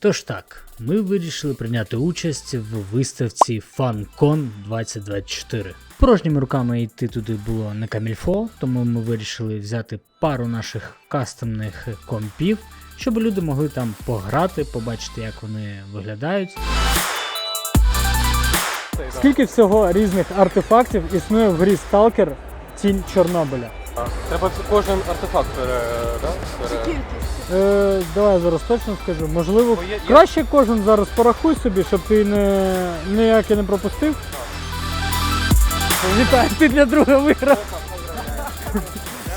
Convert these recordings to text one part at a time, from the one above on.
Тож так, ми вирішили прийняти участь в виставці FunCon 2024. Порожніми руками йти туди було не камільфо, тому ми вирішили взяти пару наших кастомних компів, щоб люди могли там пограти, побачити, як вони виглядають. Скільки всього різних артефактів існує в грі Сталкер Тінь Чорнобиля? Треба кожен артефакт пере, да? пере... Е, давай я зараз точно скажу. Можливо, Бо є- є- краще кожен зараз порахуй собі, щоб ти не ніяке не пропустив. Вітаю, ти для друга виграв.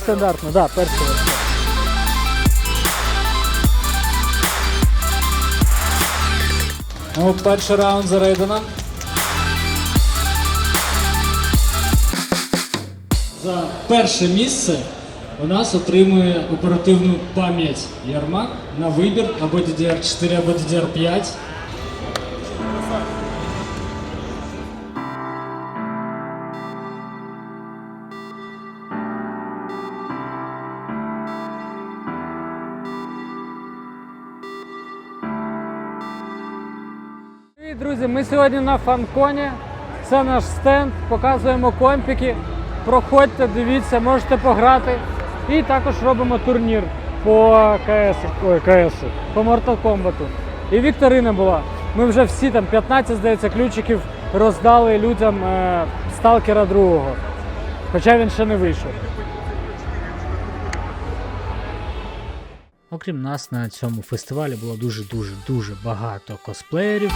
Стандартно, так, да, перший раз. Ну, перший раунд за Рейдена. За перше місце у нас отримує оперативну пам'ять Ярмак на вибір або DDR4, або DDR5. Друзі! Ми сьогодні на фанконі. Це наш стенд, показуємо компіки. Проходьте, дивіться, можете пограти. І також робимо турнір по КС, ой, КС, по Mortal Kombat. І вікторина була. Ми вже всі там 15, здається, ключиків роздали людям е, сталкера другого. Хоча він ще не вийшов. Окрім нас, на цьому фестивалі було дуже дуже дуже багато косплеєрів.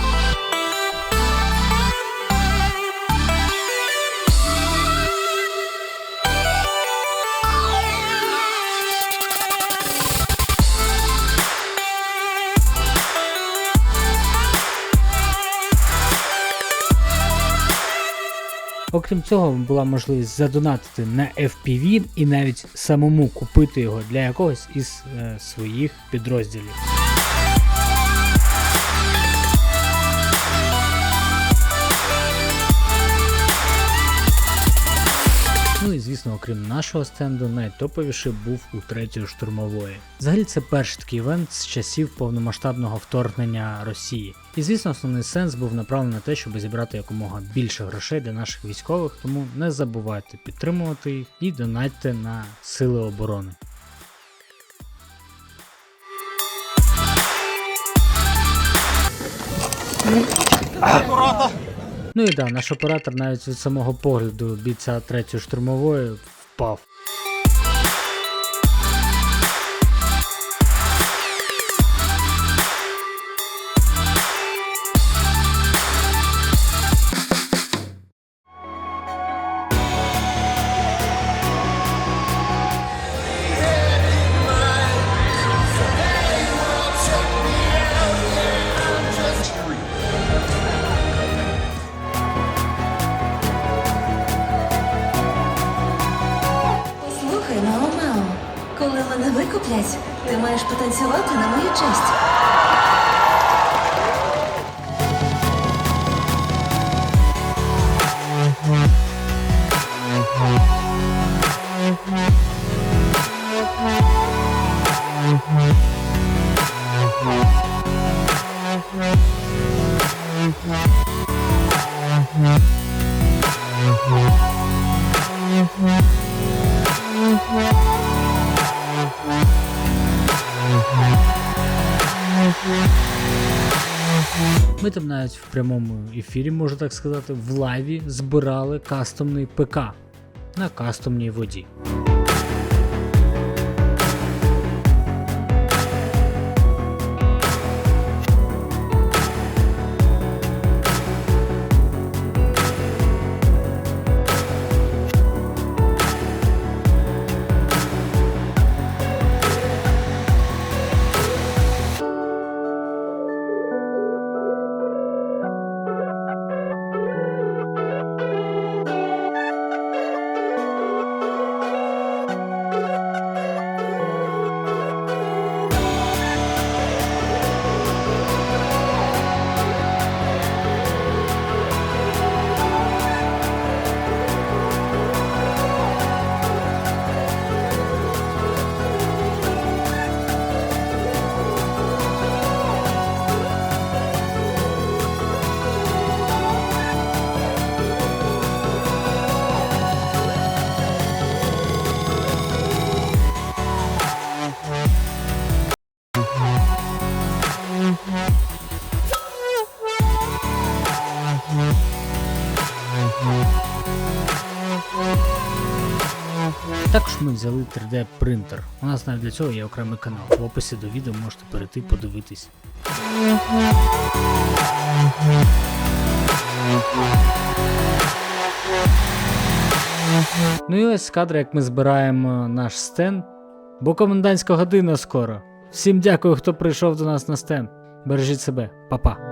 Окрім цього, була можливість задонатити на FPV і навіть самому купити його для якогось із е, своїх підрозділів. Звісно, окрім нашого стенду, найтоповіший був у третьої штурмової. Взагалі це перший такий івент з часів повномасштабного вторгнення Росії. І звісно, основний сенс був направлений на те, щоб зібрати якомога більше грошей для наших військових, тому не забувайте підтримувати їх і донатьте на сили оборони. Ну і да, наш оператор навіть від самого погляду бійця третьої штурмової впав. Мене викуплять, ти маєш потанцювати на мою честь. Ми там навіть в прямому ефірі, можна так сказати, в лайві збирали кастомний ПК на кастомній воді. Також ми взяли 3D принтер. У нас навіть для цього є окремий канал. В описі до відео можете перейти подивитись. Ну і ось кадри, як ми збираємо наш стенд. Бо комендантська година скоро. Всім дякую, хто прийшов до нас на стенд. Бережіть себе, Па-па.